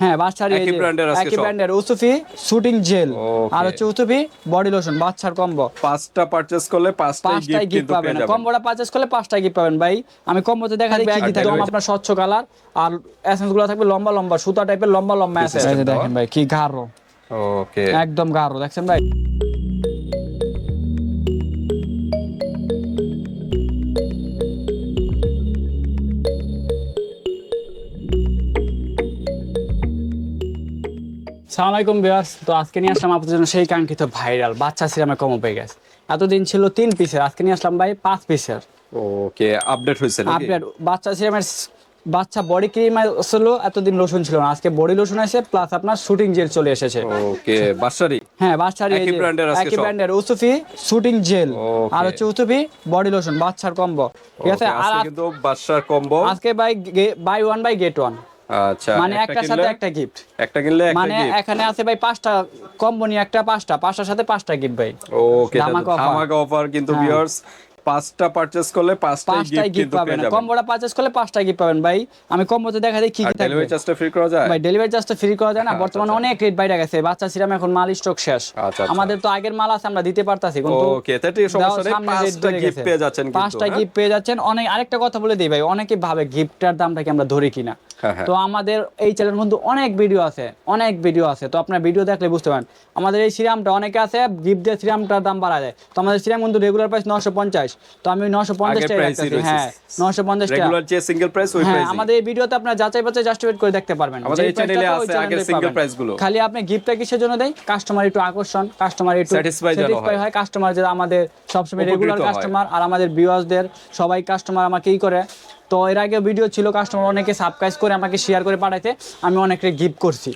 হ্যাঁ বাচ্চার একই ব্র্যান্ডের একই ব্র্যান্ডের উসুফি শুটিং জেল আর হচ্ছে উসুফি বডি লোশন বাচ্চার কম্বো পাঁচটা পারচেজ করলে পাঁচটা পাঁচটাই গিফট পাবেন। কম্বোটা পারচেস করলে পাঁচটা গিফট পাবেন ভাই। আমি কম্বোতে দেখা দিচ্ছি আর একদম delivery- আপনার স্বচ্ছ কালার আর এসেন্সগুলো থাকবে লম্বা লম্বা সুতা টাইপের লম্বা লম্বা এসেন্স দেখেন ভাই কি গাঢ়। ওকে একদম গাঢ় দেখছেন ভাই? সালাম আলাইকুম বিয়াস তো আজকে নিয়ে আসলাম আপনাদের জন্য সেই কাঙ্ক্ষিত ভাইরাল বাচ্চা সিরামে কম পেয়ে গেছে। এতদিন ছিল তিন পিসের আজকে নিয়ে আসলাম ভাই পাঁচ পিসের। ওকে আপডেট হয়েছে আপডেট বাচ্চা সিরামের বাচ্চা বডি ক্রিম ছিল এতদিন লোশন ছিল না। আজকে বডি লোশন আছে প্লাস আপনার শুটিং জেল চলে এসেছে। ওকে বাসারি হ্যাঁ বাচ্চার একই এর আজকে একই ব্র্যান্ডের উসুফি শুটিং জেল। আর হচ্ছে উসুফি বডি লোশন বাচ্চার কম্বো ঠিক আছে? আর কিন্তু বাসার কম্বো আজকে buy buy one buy get one আচ্ছা মানে একটা একটার সাথে একটা গিফট একটা কিনলে একটা মানে এখানে আছে ভাই পাঁচটা কম্বো নিয়ে একটা পাঁচটা পাঁচটার সাথে পাঁচটা গিফট ভাই ওকে ধামাকা। অফার কিন্তু হ্যাঁ। ভিউয়ার্স পাঁচটা পারচেজ করলে পাঁচটাই গিফট কিন্তু পাবেন। কম্বোটা পারচেজ করলে পাঁচটা গিফট পাবেন। ভাই আমি কম্বোতে দেখা দিই কি কি থাকবে। ডেলিভারি চার্জটা ফ্রি করা যায়? ভাই ডেলিভারি চার্জটা ফ্রি করা যায় না। আচ্ছা, বর্তমানে আচ্ছা। অনেক রেট বাইরে গেছে। বাচ্চা সিরাম এখন মাল স্টক শেষ। আচ্ছা। আমাদের তো আগের মাল আছে আমরা দিতে পারতাছি কিন্তু ওকে তাতে সমস্যা নেই। পাঁচটা গিফট পেয়ে যাচ্ছেন কিন্তু পাঁচটা হ্যাঁ? গিফট পেয়ে যাচ্ছেন। অনেক আরেকটা কথা বলে দিই ভাই অনেকে ভাবে গিফটের দামটা কি আমরা ধরি কিনা। হ্যাঁ, হ্যাঁ। তো আমাদের এই চ্যানেলের মধ্যে অনেক ভিডিও আছে অনেক ভিডিও আছে। তো আপনার ভিডিও দেখলে বুঝতে পারেন। আমাদের এই সিরামটা অনেকে আছে গিফট দিয়ে সিরামটার দাম বাড়া যায় তো আমাদের সিরাম কিন্তু রেগুলার প্রাইস নশো পঞ্চাশ। তো আমি নশো পঞ্চাশ টাকা। হ্যাঁ নশো পঞ্চাশ রেগুলার যে সিঙ্গেল প্রাইস ওই হ্যাঁ আমাদের এই ভিডিওতে আপনার যাচাই বাছাই জাস্টিফাইড করে দেখতে পারবেন। আমাদের এই চ্যানেলে আছে গুলো। খালি আপনি গিফটটা কিসের জন্য দেয়? কাস্টমার একটু আকর্ষণ কাস্টমার একটু স্যাটিসফাই হয়। হয় কাস্টমার যারা আমাদের সবসময় রেগুলার কাস্টমার আর আমাদের ভিউয়ার্সদের সবাই কাস্টমার আমাকেই করে। তো এর আগে ভিডিও ছিল কাস্টমার অনেকে সাবস্ক্রাইব করে আমাকে শেয়ার করে পাঠাইতে আমি অনেকে গিফট করছি।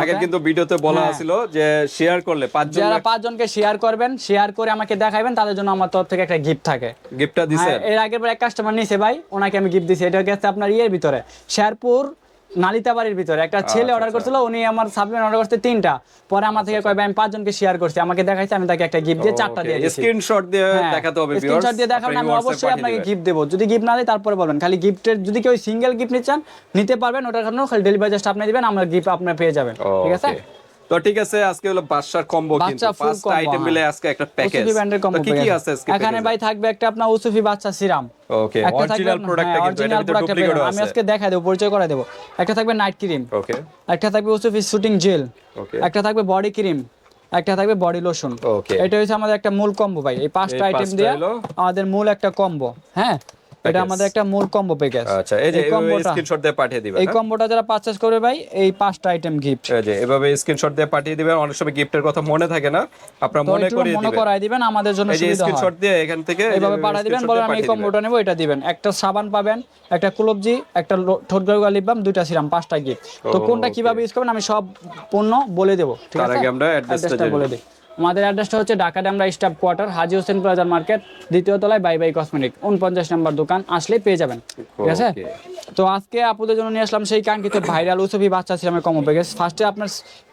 আগে কিন্তু ভিডিওতে বলা হ্যাঁ। ছিল যে শেয়ার করলে পাঁচজন যারা পাঁচজনকে শেয়ার করবেন শেয়ার করে আমাকে দেখাবেন তাদের জন্য আমার তরফ থেকে একটা গিফট থাকে। গিফটটা দিছে হ্যাঁ, এর আগে এক কাস্টমার নিছে ভাই ওনাকে আমি গিফট দিছি। এটা গেছে আপনার ইয়ের ভিতরে শেরপুর নালিতাবাড়ির ভিতরে। একটা ছেলে আচ্ছা, অর্ডার আচ্ছা। করছিল উনি আমার সাবমেন অর্ডার করতে তিনটা। পরে আমার থেকে কয় ভাই আমি পাঁচজনকে শেয়ার করছি আমাকে দেখাইছে আমি তাকে একটা গিফট দিয়ে চারটা দিয়ে স্ক্রিনশট দিয়ে দেখাতে হবে স্ক্রিনশট দিয়ে দেখাবেন আমি অবশ্যই আপনাকে গিফট দেবো। যদি গিফট না দিই তারপরে বলবেন। খালি গিফটের যদি কেউ সিঙ্গেল গিফট নিতে চান নিতে পারবেন ওটার কারণে খালি ডেলিভারি জাস্ট আপনি দিবেন আমার গিফট আপনি পেয়ে যাবেন। ঠিক আছে? তো ঠিক আছে আজকে হলো বাদশার কম্বো কিন্তু। পাঁচটা আইটেম মিলে আজকে একটা প্যাকেজ কম্বো কি কি আছে আজকে এখানে ভাই থাকবে একটা আপনার বাচ্চা সিরাম। ওকে অরিজিনাল আপনার- প্রোডাক্টটা হ্যাঁ, কিন্তু এটা original ভিতরে product টা ডুপ্লিকেট পেয়ে আমি আজকে দেখাই দেবো পরিচয় করে দেবো। একটা থাকবে নাইট ক্রিম ওকে একটা থাকবে উসুফি শুটিং জেল ওকে একটা থাকবে বডি ক্রিম একটা থাকবে বডি লোশন Okay. এটা হচ্ছে আমাদের একটা মূল কম্বো ভাই। এই পাঁচটা আইটেম দিয়ে আমাদের মূল একটা কম্বো হ্যাঁ? এটা আমাদের একটা মূল কম্বো প্যাকেজ আচ্ছা এই যে কম্বোটা স্ক্রিনশট দিয়ে পাঠিয়ে দিবেন এই হ্যাঁ? কম্বোটা যারা পারচেজ করবে ভাই এই পাঁচটা আইটেম গিফট এই যে এভাবে স্ক্রিনশট দিয়ে পাঠিয়ে দিবেন অনেক সময় গিফটের কথা মনে থাকে না আপনারা মনে করিয়ে মনে দিবেন। করাই দিবেন আমাদের জন্য এই যে সুবিধা হয়। স্ক্রিনশট দিয়ে এখান থেকে এইভাবে পাঠিয়ে দিবেন বলেন আমি কম্বোটা নেব এটা দিবেন। একটা সাবান পাবেন একটা কুলবজি একটা ঠোঁট গাড়ুয়া লিপ বাম দুইটা সিরাম পাঁচটা গিফট তো কোনটা কীভাবে ইউজ করবেন আমি সব পণ্য বলে দেবো ঠিক আছে? তার আগে আমরা অ্যাড্রেসটা বলে দিই। আমাদের অ্যাড্রেসটা হচ্ছে ঢাকা ডামরা স্টাফ কোয়ার্টার, হাজি হোসেন প্লাজার মার্কেট, দ্বিতীয় তলায় বাই বাই কসমেটিক, উনপঞ্চাশ নম্বর দোকান আসলে পেয়ে যাবেন ঠিক আছে. তো আজকে আপুদের জন্য নিয়ে আসলাম সেই কাঙ্ক্ষিত ভাইরাল উসবি বাচ্চা সিরামের কম প্যাকেজ। ফার্স্টে আপনার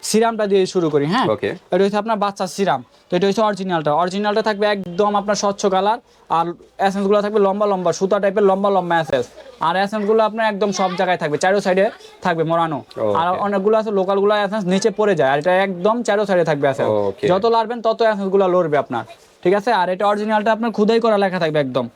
সিরামটা দিয়ে শুরু করি হ্যাঁ? এটা হচ্ছে আপনার বাচ্চা সিরাম। তো এটা হচ্ছে অরিজিনালটা অরিজিনালটা থাকবে একদম আপনার স্বচ্ছ কালার আর এসেন্সগুলো থাকবে লম্বা লম্বা সুতা টাইপের লম্বা লম্বা এসেন্স আর এসেন্সগুলো আপনার একদম সব জায়গায় থাকবে চারো সাইডে থাকবে মোড়ানো। আর. অনেকগুলো আছে লোকালগুলো এসেন্স নিচে পড়ে যায় আর এটা একদম চারো সাইডে থাকবে এসেন্স যত লাড়বেন তত এসেন্সগুলো লড়বে আপনার। ঠিক আছে? আর এটা অরিজিনালটা আপনার খুদাই করা লেখা থাকবে একদম।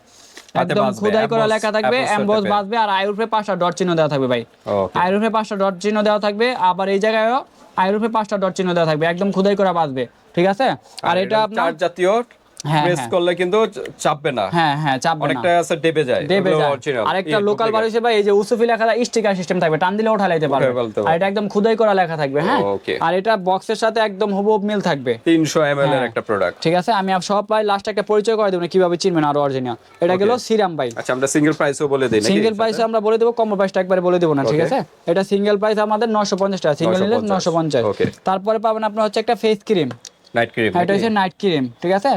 একদম খোদাই করা লেখা থাকবে এমবস বাজবে আর আয়ুর্ভে পাঁচটা ডট চিহ্ন দেওয়া থাকবে ভাই। ওকে আয়ুর্ভে পাঁচটা ডট চিহ্ন দেওয়া থাকবে আবার এই জায়গায়ও আয়ুর্ভে পাঁচটা ডট চিহ্ন দেওয়া থাকবে একদম খোদাই করা বাজবে ঠিক আছে? আর এটা আপনার জাতীয় প্রেস হ্যাঁ। করলে কিন্তু চাপবে না। হ্যাঁ হ্যাঁ চাপবে না। অনেকটা আছে ডেবে যায়। ওগুলো যায়। আরেকটা লোকাল বার হিসেবে এই যে উসুফি লেখা স্টিকার সিস্টেম থাকবে টান দিলে ওঠা লাইতে পারবে। আর এটা একদম খুদাই করা লেখা থাকবে হ্যাঁ। আর এটা বক্সের সাথে একদম হুবহু মিল থাকবে। 300 ml এর হ্যাঁ। একটা প্রোডাক্ট ঠিক আছে আমি আপ- সব ভাই লাস্ট একটা পরিচয় করে দেবো কীভাবে চিনবেন আরও অরিজিনাল এটা গেল সিরাম ভাই। আচ্ছা আমরা সিঙ্গেল প্রাইসও বলে দেই সিঙ্গেল প্রাইস আমরা বলে দেবো কম প্রাইসটা একবারে বলে দেবো না ঠিক আছে? এটা সিঙ্গেল প্রাইস আমাদের নশো পঞ্চাশ টাকা সিঙ্গেল নিলে 950 নশো পঞ্চাশ। তারপরে পাবেন আপনার হচ্ছে একটা ফেস ক্রিম নাইট ক্রিম এটা হচ্ছে নাইট ক্রিম ঠিক আছে?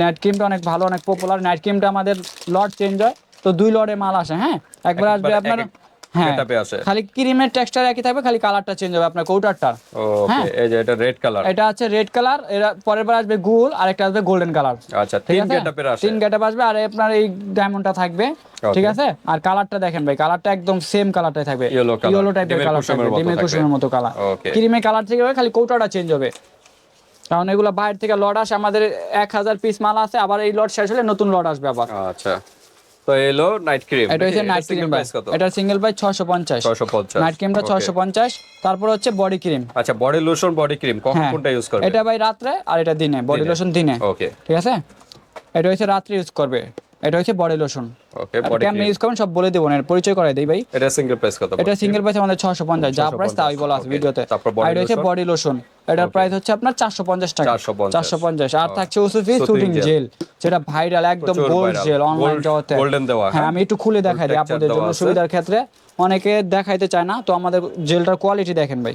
নাইট ক্রিমটা অনেক ভালো অনেক পপুলার নাইট ক্রিমটা আমাদের লট চেঞ্জ হয়। তো দুই লটে মাল আসে হ্যাঁ? একবার আসবে আপনার হ্যাঁ। খালি ক্রিমের টেক্সচার একই থাকবে খালি কালারটা চেঞ্জ হবে আপনার কৌটারটার ওকে এই যে এটা রেড কালার এটা আছে রেড কালার এরা পরের বার আসবে গুল আর একটা আসবে গোল্ডেন কালার আচ্ছা ঠিক তিন গেটআপের তিন গেটআপ আসবে আর আপনার এই ডায়মন্ডটা থাকবে ঠিক আছে? আর কালারটা দেখেন ভাই কালারটা একদম সেম কালারটাই থাকবে। Yellow colour, ইয়েলো টাইপের কালার থাকবে মতো ডিমের কুসুমের মতো কালার. ক্রিমের কালার থেকে খালি কৌটাটা চেঞ্জ হবে। কারণ এগুলো বাইরে থেকে লট আসে আমাদের এক হাজার পিস মাল আছে আবার এই লট শেষ হলে নতুন লট আসবে আবার। আচ্ছা। তো এলো নাইট ক্রিম এটা হচ্ছে নাইট ক্রিম প্রাইস কত? এটা সিঙ্গেল প্রাইস ছশো পঞ্চাশ। 650 নাইট ক্রিমটা Okay. ছশো পঞ্চাশ তারপর হচ্ছে বডি ক্রিম আচ্ছা বডি লোশন বডি ক্রিম কখন হ্যাঁ। কোনটা ইউজ করবে? এটা ভাই রাতে আর এটা দিনে বডি। লোশন দিনে। ওকে ঠিক আছে? এটা হচ্ছে রাত্রে ইউজ করবে। এটা হচ্ছে body lotion okay body cream use করবেন সব বলে দেবো না এর পরিচয় করাই দিই ভাই। এটা সিঙ্গেল প্রাইস কত এটা সিঙ্গেল প্রাইস আমাদের ছশো পঞ্চাশ যা প্রাইস তাই বলা আছে ভিডিওতে। আর এটা হচ্ছে বডি লোশন এটার প্রাইস হচ্ছে আপনার চারশো পঞ্চাশ টাকা। 450 চারশো পঞ্চাশ। আর থাকছে ওসুফি শুটিং জেল যেটা ভাইরাল একদম গোল্ড জেল অনলাইন জগতে। golden দেওয়া, হ্যাঁ হ্যাঁ? আমি একটু খুলে দেখাই দিই আপনাদের জন্য সুবিধার ক্ষেত্রে। অনেকে দেখাইতে চায় না তো আমাদের জেলটার কোয়ালিটি দেখেন ভাই।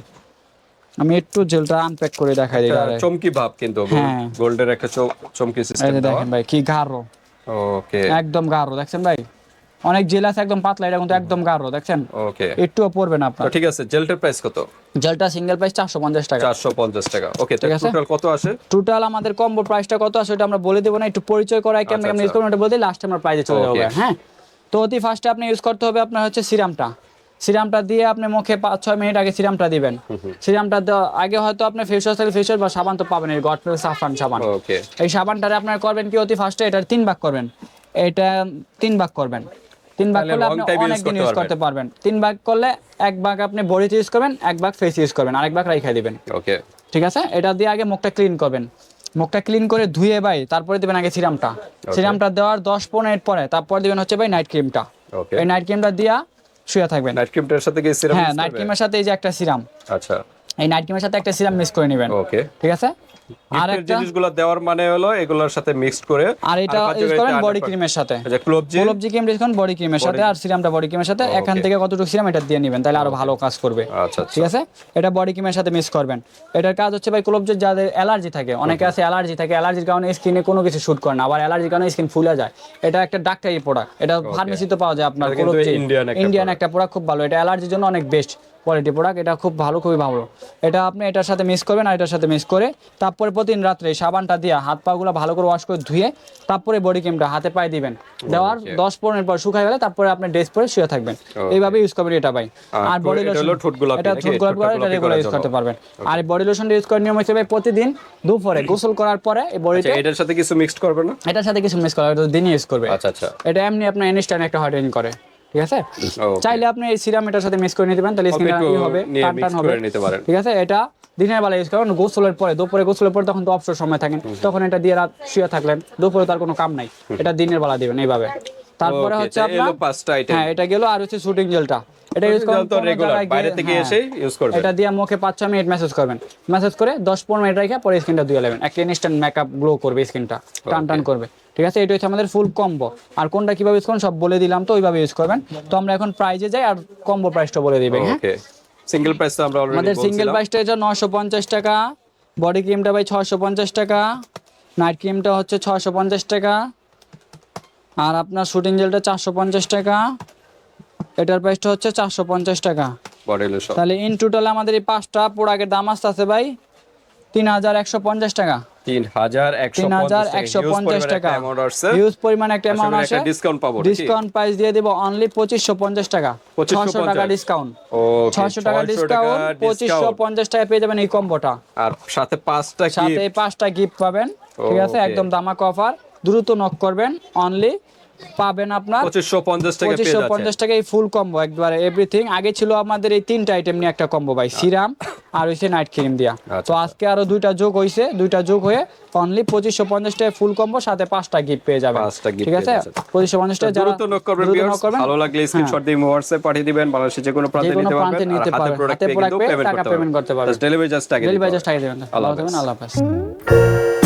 আমি একটু জেলটা আনপ্যাক করে দেখাই দিই চমকি ভাব কিন্তু হ্যাঁ। গোল্ডের একটা চমকি সিস্টেম দেখেন ভাই কি গাঢ়। ওকে একদম গাঢ় দেখছেন ভাই? অনেক জেল আছে একদম পাতলা এটা কিন্তু একদম গাঢ় দেখছেন? ওকে একটুও পড়বে না আপনার। ঠিক আছে জেলটার প্রাইস কত? জেলটা সিঙ্গেল প্রাইস চারশো পঞ্চাশ টাকা। চারশো পঞ্চাশ টাকা। ওকে ঠিক আছে। টোটাল কত আসে? টোটাল আমাদের কম্বো প্রাইসটা কত আছে ওটা আমরা বলে দেবো না একটু পরিচয় করাই কেমন কেমন ইউজ করবেন ওটা বলে দিই লাস্টে আমরা প্রাইসে চলে যাব হ্যাঁ? তো অতি ফার্স্টে আপনি ইউজ করতে হবে আপনার হচ্ছে সিরামটা সিরামটা দিয়ে আপনি মুখে পাঁচ ছয় মিনিট আগে সিরামটা দিবেন। সিরামটা আগে হয়তো আপনি ফেস ওয়াশ ফেস ওয়াশ বা সাবান তো পাবেন এই গড সাফরান সাবান। ওকে। এই সাবানটারে আপনার করবেন কি অতি ফার্স্টে এটা তিন ভাগ করবেন। এটা তিন ভাগ করবেন। তিন ভাগ করলে আপনি অনেক দিন ইউজ করতে পারবেন। তিন ভাগ করলে এক ভাগ আপনি বডিতে ইউজ করবেন এক ভাগ ফেস ইউজ করবেন আরেক ভাগ রাইখা দিবেন। ওকে। ঠিক আছে? এটা দিয়ে আগে মুখটা ক্লিন করবেন। মুখটা ক্লিন করে ধুয়ে ভাই তারপরে দিবেন আগে সিরামটা। সিরামটা দেওয়ার দশ পনেরো মিনিট পরে তারপর দিবেন হচ্ছে ভাই নাইট ক্রিমটা ওকে। এই নাইট ক্রিমটা দিয়া শুয়ে থাকবেন। নাইট ক্রিমটার সাথে কি সিরাম হ্যাঁ নাইট ক্রিমের সাথে এই যে একটা সিরাম আচ্ছা। এই নাইট ক্রিমের সাথে একটা সিরাম মিক্স করে নেবেন। ওকে ঠিক আছে? আর একটা জিনিসগুলো দেওয়ার মানে হলো এগুলোর সাথে মিক্সড করে আর এটা ইউজ করেন বডি ক্রিমের সাথে। আচ্ছা ক্লোবজি গোলবজি ক্রিম ডিসকাউন্ট বডি ক্রিমের সাথে আর সিরামটা বডি ক্রিমের সাথে। এখান থেকে কতটুকু সিরাম এটা দিয়ে নেবেন তাহলে আরও ভালো কাজ করবে। আচ্ছা ঠিক আছে? এটা বডি ক্রিমের সাথে মিক্স করবেন। এটার কাজ হচ্ছে ভাই ক্লোবজের যাদের অ্যালার্জি থাকে অনেকে আছে অ্যালার্জি থাকে অ্যালার্জির কারণে স্কিনে কোনো কিছু শুট করে না আবার অ্যালার্জির কারণে স্কিন ফুলে যায়। এটা একটা ডাক্তারি প্রোডাক্ট এটা ফার্মেসিতে পাওয়া যায় আপনার ক্লোবজি ইন্ডিয়ান একটা প্রোডাক্ট খুব ভালো। এটা অ্যালার্জির জন্য অনেক বেস্ট কোয়ালিটি প্রোডাক্ট এটা খুব ভালো খুবই ভালো। এটা আপনি এটার সাথে মিক্স করবেন আর এটার সাথে মিক্স করে তারপরে প্রতিদিন রাত্রে এই সাবানটা দিয়ে হাত পাগুলো ভালো করে ওয়াশ করে ধুয়ে তারপরে বডি ক্রিমটা হাতে পায়ে দিবেন। দেওয়ার দশ পনেরো মিনিট পর শুকায় গেলে তারপরে আপনি ড্রেস পরে শুয়ে থাকবেন। এইভাবে ইউজ করবেন এটা ভাই। আর বডি লোশন এটা ঠোঁট গোলাপি করে এটা রেগুলার ইউজ করতে পারবেন। আর এই বডি লোশনটা ইউজ করার নিয়ম হিসেবে প্রতিদিন দুপুরে গোসল করার পরে এই বডিতে আচ্ছা এটার সাথে কিছু মিক্সড করবে না? এটার সাথে কিছু মিক্স করা এটা দিনই ইউজ করবে। আচ্ছা আচ্ছা। এটা এমনি আপনার ইনস্ট্যান্ট একটা হোয়াইটেনিং করে। ঠিক আছে? চাইলে আপনি এই সিরাম এটার সাথে মিক্স করে নিতে পারেন তাহলে স্কিনটা কি হবে টান টান হবে। নিতে পারেন। ঠিক আছে? এটা দিনের বেলা ইউজ করেন গোসলের পরে দুপুরে গোসলের পরে তখন তো অবসর সময় থাকেন তখন এটা দিয়ে রাত শুয়ে থাকলেন দুপুরে তার কোনো কাম নাই। এটা দিনের বেলা দিবেন এইভাবে। তারপরে হচ্ছে আপনার পাঁচটা item। হ্যাঁ এটা গেল আর হচ্ছে শুটিং জেলটা এটা ইউজ করেন তো রেগুলার বাইরে থেকে হ্যাঁ। এসে ইউজ করবে এটা দিয়ে মুখে পাঁচ ছ মিনিট মেসেজ করবেন। মেসেজ করে দশ পনেরো মিনিট রেখে পরে স্কিনটা ধুয়ে নেবেন। একটা ইনস্ট্যান্ট মেকআপ গ্লো করবে স্কিনটা টান টান করবে। ঠিক আছে? এটা হচ্ছে আমাদের ফুল কম্বো আর কোনটা কীভাবে ইউজ করবেন সব বলে দিলাম তো ওইভাবে ইউজ করবেন। তো আমরা এখন প্রাইজে যাই আর কম্বো প্রাইসটা বলে দিবেন হ্যাঁ? ওকে সিঙ্গেল প্রাইস তো আমরা অলরেডি আমাদের সিঙ্গেল প্রাইসটা এটা নশো পঞ্চাশ টাকা। বডি ক্রিমটা ভাই ছশো পঞ্চাশ টাকা। নাইট ক্রিমটা হচ্ছে ছশো পঞ্চাশ টাকা। আর আপনার শুটিং জেলটা চারশো পঞ্চাশ টাকা। এটার প্রাইসটা হচ্ছে চারশো পঞ্চাশ টাকা। বডি লোশন তাহলে ইন টোটাল আমাদের এই পাঁচটা প্রোডাক্টের দাম আসতে আছে ভাই তিন হাজার একশো পঞ্চাশ টাকা। টাকা। হিউজ পরিমাণ একটা অ্যামাউন্ট আসে। ডিসকাউন্ট পাবো ডিসকাউন্ট প্রাইস দিয়ে দিব অনলি পঁচিশশো পঞ্চাশ টাকা। 2550 টাকা ডিসকাউন্ট টাকা ডিসকাউন্ট টাকা পেয়ে যাবেন এই কম্বোটা আর সাথে পাঁচটা সাথে পাঁচটা গিফট পাবেন। ঠিক আছে একদম দামাক অফার দ্রুত নক করবেন। অনলি পাবেন আপনার পঁচিশশো পঞ্চাশ টাকা পঁচিশশো পঞ্চাশ টাকা এই ফুল কম্বো একবারে এভরিথিং আগে ছিল আমাদের এই তিনটা আইটেম নিয়ে একটা কম্বো ভাই সিরাম আর হইছে নাইট ক্রিম দিয়া। আচ্ছা, তো আজকে আরও দুইটা যোগ হইছে দুইটা যোগ হয়ে অনলি পঁচিশশো পঞ্চাশ টাকা ফুল কম্বো সাথে পাঁচটা গিফট পেয়ে যাবেন। ঠিক আছে? পঁচিশশো পঞ্চাশ টাকা যারা নক করবেন। ভালো লাগলে স্ক্রিনশট দিয়ে হোয়াটসঅ্যাপ পাঠিয়ে দিবেন বাংলাদেশের যে কোনো প্রান্তে নিতে পারবেন নিতে হাতে পারবেন। প্রোডাক্ট হাতে পেয়ে পেমেন্ট করতে পারবেন। ডেলিভারি জাস্ট আগে ডেলিভারি টাকা দেবেন। আল্লাহ হাফেজ। আল্লাহ হাফেজ।